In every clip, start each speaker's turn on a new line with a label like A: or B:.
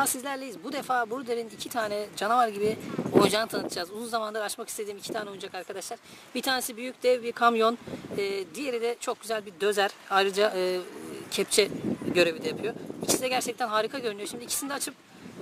A: daha sizlerleyiz. Bu defa Bruder'in iki tane canavar gibi oyuncağını tanıtacağız. Uzun zamandır açmak istediğim iki tane oyuncak arkadaşlar. Bir tanesi büyük dev bir kamyon. Ee, diğeri de çok güzel bir dözer. Ayrıca e, kepçe görevi de yapıyor. İkisi de gerçekten harika görünüyor. Şimdi ikisini de açıp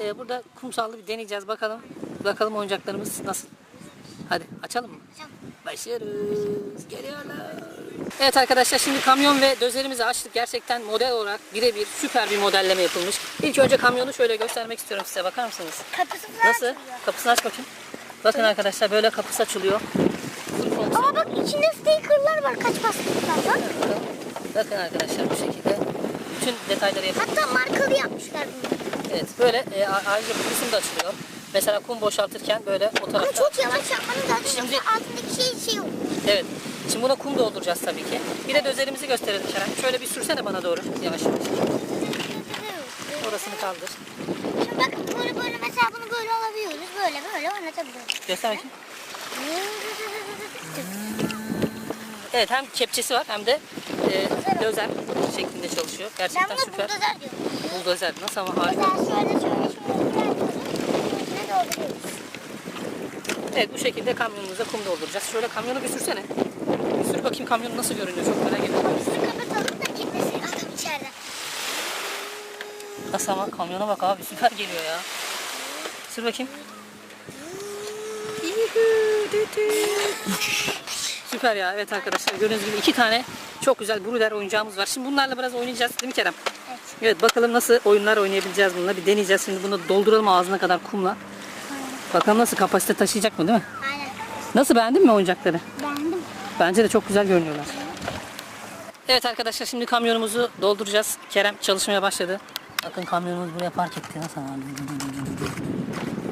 A: e, burada kumsalda bir deneyeceğiz. Bakalım bakalım oyuncaklarımız nasıl. Hadi açalım mı? Başlıyoruz. Geliyorlar. Evet arkadaşlar şimdi kamyon ve dözerimizi açtık. Gerçekten model olarak birebir süper bir modelleme yapılmış. İlk önce kamyonu şöyle göstermek istiyorum size. Bakar mısınız?
B: Kapısı
A: Nasıl?
B: açılıyor.
A: Kapısını aç bakayım. Bakın arkadaşlar böyle kapısı açılıyor.
B: Ama bak içinde stickerlar var kaç bastıklar bak.
A: Bakın. Bakın arkadaşlar bu şekilde bütün detayları yapılmış.
B: Hatta markalı yapmışlar bunu.
A: Evet böyle e, ayrıca bu kısım da açılıyor. Mesela kum boşaltırken böyle o
B: Ama
A: tarafta
B: çok yavaş yapmanız lazım.
A: Şimdi-
B: altındaki şey şey olur.
A: Evet. Şimdi buna kum dolduracağız tabii ki. Bir de dözerimizi gösterelim Kerem. Şöyle bir sürsene bana doğru. Yavaş yavaş. Orasını kaldır.
B: Şimdi bakın böyle böyle mesela bunu böyle alabiliyoruz. Böyle böyle oynatabiliyoruz.
A: Göster bakayım. Evet hem kepçesi var hem de e, dözer şeklinde çalışıyor.
B: Ben
A: Gerçekten
B: buna
A: süper.
B: buldozer diyorum.
A: Buldozer. Nasıl ama harika.
B: Mesela şöyle şöyle şöyle dolduruyoruz.
A: Evet bu şekilde kamyonumuza kum dolduracağız. Şöyle kamyonu bir sürsene. Bir bakayım kamyon nasıl görünüyor. Çok merak ediyorum.
B: Kapısını kapatalım da gitmesin adam içeriden.
A: Nasıl ama kamyona bak abi süper geliyor ya. Sür bakayım. Süper ya evet arkadaşlar gördüğünüz gibi iki tane çok güzel Bruder oyuncağımız var. Şimdi bunlarla biraz oynayacağız değil mi Kerem?
B: Evet.
A: Evet bakalım nasıl oyunlar oynayabileceğiz bununla bir deneyeceğiz. Şimdi bunu dolduralım ağzına kadar kumla. Bakalım nasıl kapasite taşıyacak mı değil mi?
B: Aynen.
A: Nasıl beğendin mi oyuncakları?
B: Beğendim.
A: Bence de çok güzel görünüyorlar. Evet arkadaşlar şimdi kamyonumuzu dolduracağız. Kerem çalışmaya başladı. Bakın kamyonumuz buraya park etti. Nasıl abi?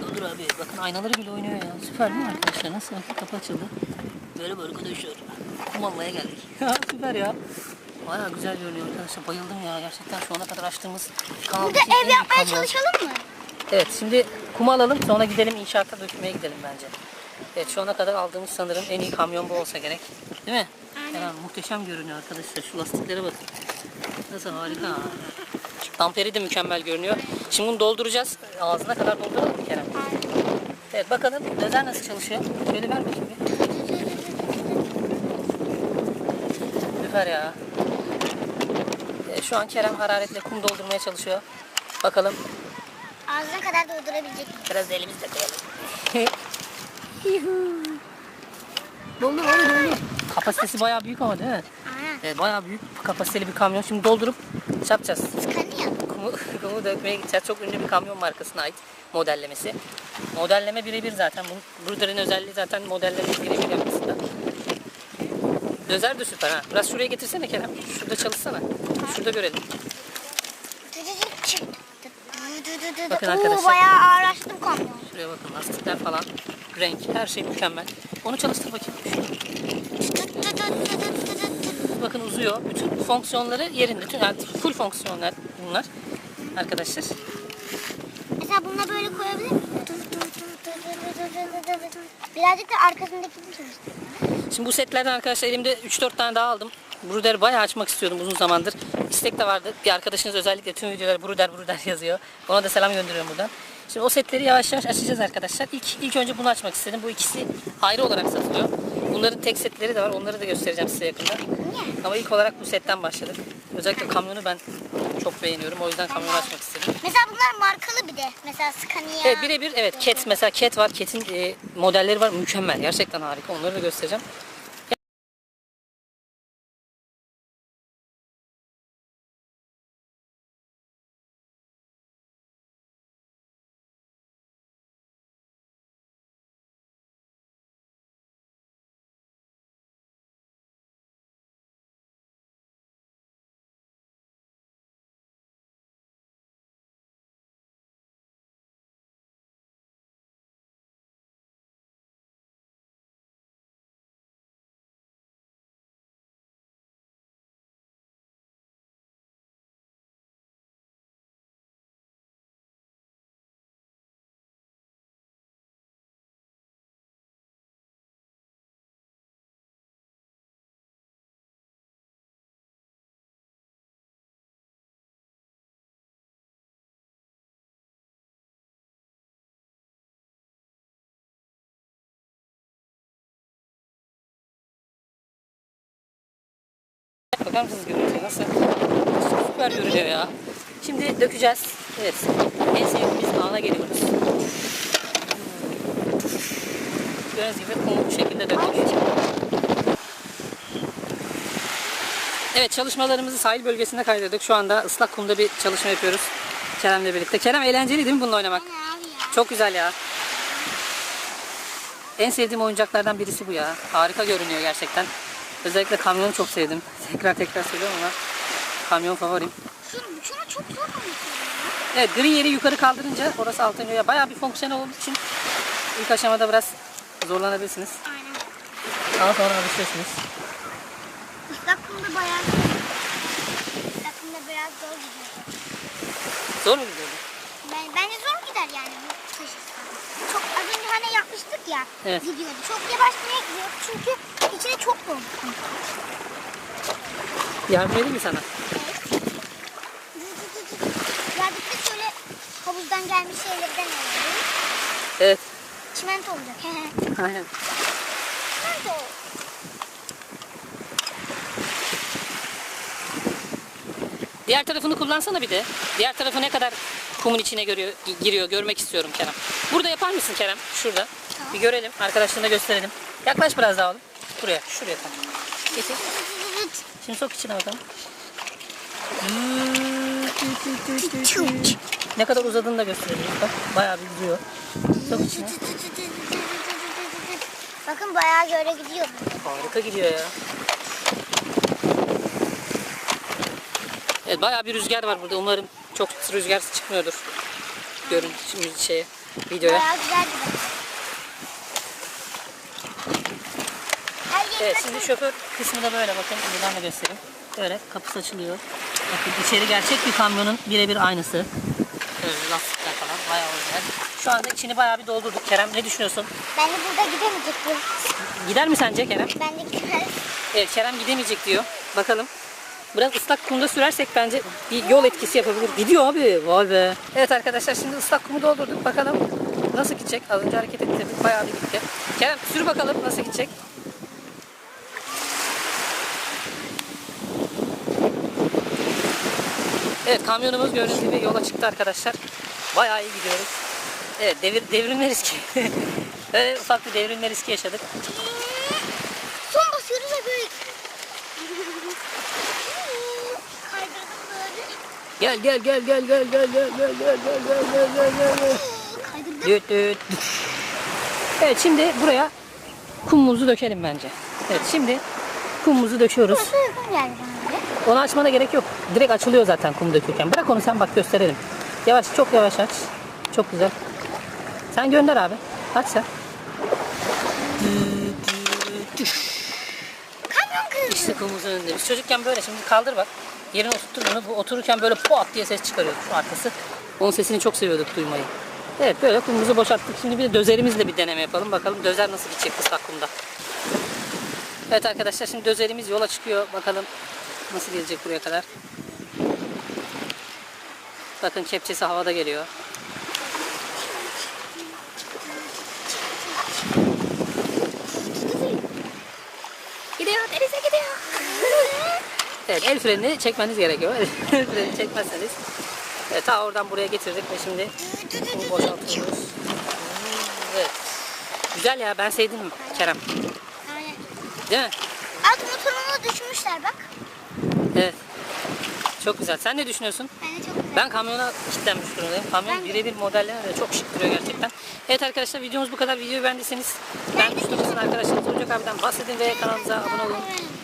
A: Doldur abi. Bakın aynaları bile oynuyor ya. Süper değil mi arkadaşlar? Nasıl? Bakın kapı açıldı. Böyle böyle arkadaşlar. Kum almaya geldik. Ya süper ya. Baya güzel görünüyor arkadaşlar. Bayıldım ya. Gerçekten şu ana kadar açtığımız kanaldaki
B: Burada ev yapmaya
A: kamyon.
B: çalışalım mı?
A: Evet şimdi kumu alalım sonra gidelim inşaata dökmeye gidelim bence. Evet şu ana kadar aldığımız sanırım en iyi kamyon bu olsa gerek. Değil mi?
B: Aynen.
A: Ya, muhteşem görünüyor arkadaşlar. Şu lastiklere bakın. Nasıl harika. Damperi de mükemmel görünüyor. Şimdi bunu dolduracağız. Ağzına kadar dolduralım mı Kerem? Evet bakalım dözer nasıl çalışıyor. Şöyle ver bakayım bir. Süper ya. Şu an Kerem hararetle kum doldurmaya çalışıyor. Bakalım
B: Ağzına kadar doldurabilecek mi?
A: Biraz da elimizle koyalım. doldur oğlum doldur. Kapasitesi bayağı büyük ama değil mi?
B: Aynen.
A: Evet bayağı büyük kapasiteli bir kamyon. Şimdi doldurup şey yapacağız.
B: Sıkanıyor.
A: Kumu, kumu dökmeye gideceğiz. Çok ünlü bir kamyon markasına ait modellemesi. Modelleme birebir zaten. Bu Bruder'in özelliği zaten modelleme birebir yapmasında. Dözer de süper ha. Biraz şuraya getirsene Kerem. Şurada çalışsana. Şurada görelim. Bakın
B: Oo,
A: arkadaşlar.
B: bayağı ağır açtım kamyon.
A: Şuraya bakın lastikler falan. Renk her şey mükemmel. Onu çalıştır bakayım. Bakın uzuyor. Bütün fonksiyonları yerinde. Bütün, yani full fonksiyonlar bunlar. Arkadaşlar.
B: Mesela bununla böyle koyabilir miyim? Birazcık da arkasındakini çalıştırayım.
A: Şimdi bu setlerden arkadaşlar elimde 3-4 tane daha aldım. Bruder bayağı açmak istiyordum uzun zamandır. İstek de vardı. Bir arkadaşınız özellikle tüm videoları Bruder Bruder yazıyor. Ona da selam gönderiyorum buradan. Şimdi o setleri yavaş yavaş açacağız arkadaşlar. İlk, ilk önce bunu açmak istedim. Bu ikisi ayrı olarak satılıyor. Bunların tek setleri de var. Onları da göstereceğim size yakında. Ama ilk olarak bu setten başladık. Özellikle kamyonu ben çok beğeniyorum. O yüzden kamyonu açmak istedim.
B: Mesela bunlar markalı bir de. Mesela Scania.
A: Evet birebir evet Cat mesela Cat var. Cat'in e, modelleri var. Mükemmel. Gerçekten harika. Onları da göstereceğim. Bakar mısınız görüntüye nasıl? Süper görünüyor ya. Şimdi dökeceğiz. Evet. En sevdiğimiz ana geliyoruz. Gördüğünüz gibi kumu bu şekilde döküyoruz. Evet çalışmalarımızı sahil bölgesinde kaydırdık. Şu anda ıslak kumda bir çalışma yapıyoruz. Kerem'le birlikte. Kerem eğlenceli değil mi bununla oynamak? Çok güzel ya. En sevdiğim oyuncaklardan birisi bu ya. Harika görünüyor gerçekten. Özellikle kamyonu çok sevdim. Tekrar tekrar söylüyorum ama kamyon favorim.
B: Şunu, şunu çok zor anlatıyorum
A: Evet green yeri yukarı kaldırınca orası altın iniyor. Bayağı bir fonksiyon olduğu için ilk aşamada biraz zorlanabilirsiniz.
B: Aynen.
A: Daha sonra alışıyorsunuz.
B: Islak kumda bayağı Islak kumda biraz zor gidiyor.
A: Zor mu gidiyordu?
B: Ben, bence zor gider yani bu. Çok hani yapmıştık ya
A: Evet.
B: gidiyordu. Çok yavaş niye gidiyor? Çünkü içine çok doldu.
A: Yardım edeyim mi sana?
B: Evet. Birazcık da şöyle havuzdan gelmiş şeylerden alalım.
A: Evet.
B: Çimento olacak.
A: Aynen.
B: Çimento.
A: Diğer tarafını kullansana bir de. Diğer tarafı ne kadar kumun içine görüyor, gi- giriyor görmek istiyorum Kerem. Burada yapar mısın Kerem? Şurada.
B: Tamam.
A: Bir görelim. Arkadaşlarına gösterelim. Yaklaş biraz daha oğlum. Buraya. Şuraya tam. Getir. Şimdi sok içine bakalım. Ne kadar uzadığını da gösterelim. Bak bayağı bir gidiyor. Sok içine.
B: Bakın bayağı göre gidiyor.
A: Harika gidiyor ya. Evet bayağı bir rüzgar var burada. Umarım çok rüzgar çıkmıyordur. Görüntü şimdi şeye, videoya. Evet şimdi şoför kısmı da böyle bakın. Buradan da göstereyim. Böyle kapısı açılıyor. Bakın içeri gerçek bir kamyonun birebir aynısı. Böyle lastikler falan bayağı güzel. Şu anda içini bayağı bir doldurduk. Kerem ne düşünüyorsun?
B: Ben de burada gidemeyecek bu.
A: Gider mi sence Kerem?
B: Ben de gider.
A: Evet Kerem gidemeyecek diyor. Bakalım. Biraz ıslak kumda sürersek bence bir yol etkisi yapabilir. Gidiyor abi. Vay be. Evet arkadaşlar şimdi ıslak kumu doldurduk. Bakalım nasıl gidecek. Az önce hareket etti. Bayağı bir gitti. Kerem sür bakalım nasıl gidecek. Evet kamyonumuz gördüğünüz gibi yola çıktı arkadaşlar. Bayağı iyi gidiyoruz. Evet devir, devrilme riski. Böyle ufak bir devrilme riski yaşadık.
B: Son basıyoruz ve böyle. Kaydırdım böyle.
A: Gel gel gel gel gel gel gel gel gel gel gel gel gel gel gel. Düt düt. Evet şimdi buraya kumumuzu dökelim bence. Evet şimdi kumumuzu döküyoruz. Onu açmana gerek yok. Direkt açılıyor zaten kum dökürken. Bırak onu sen bak gösterelim. Yavaş çok yavaş aç. Çok güzel. Sen gönder abi. Aç sen.
B: Kamyon kızı.
A: İşte kumumuzun önünde. Biz çocukken böyle şimdi kaldır bak. Yerine oturtur bunu. Bu otururken böyle poat diye ses çıkarıyordu şu arkası. Onun sesini çok seviyorduk duymayı. Evet böyle kumumuzu boşalttık. Şimdi bir de dözerimizle bir deneme yapalım. Bakalım dözer nasıl gidecek ıslak kumda. Evet arkadaşlar şimdi dözerimiz yola çıkıyor. Bakalım nasıl gelecek buraya kadar. Bakın kepçesi havada geliyor.
B: Gidiyor denize gidiyor.
A: Evet el frenini çekmeniz gerekiyor. el frenini çekmezseniz. Evet ta oradan buraya getirdik ve şimdi bunu boşaltıyoruz. Evet. Güzel ya ben sevdim Kerem.
B: Aynen.
A: Değil mi?
B: Alt motorunu düşmüşler bak.
A: Evet. Çok güzel. Sen ne düşünüyorsun?
B: Ben de çok güzel.
A: Ben kamyona kilitlenmiş durumdayım. Kamyon birebir modellerine de çok şık duruyor gerçekten. Evet arkadaşlar videomuz bu kadar. Videoyu beğendiyseniz ben Müslüman'ın arkadaşlar Tuncak abiden bahsedin ve kanalımıza abone olun.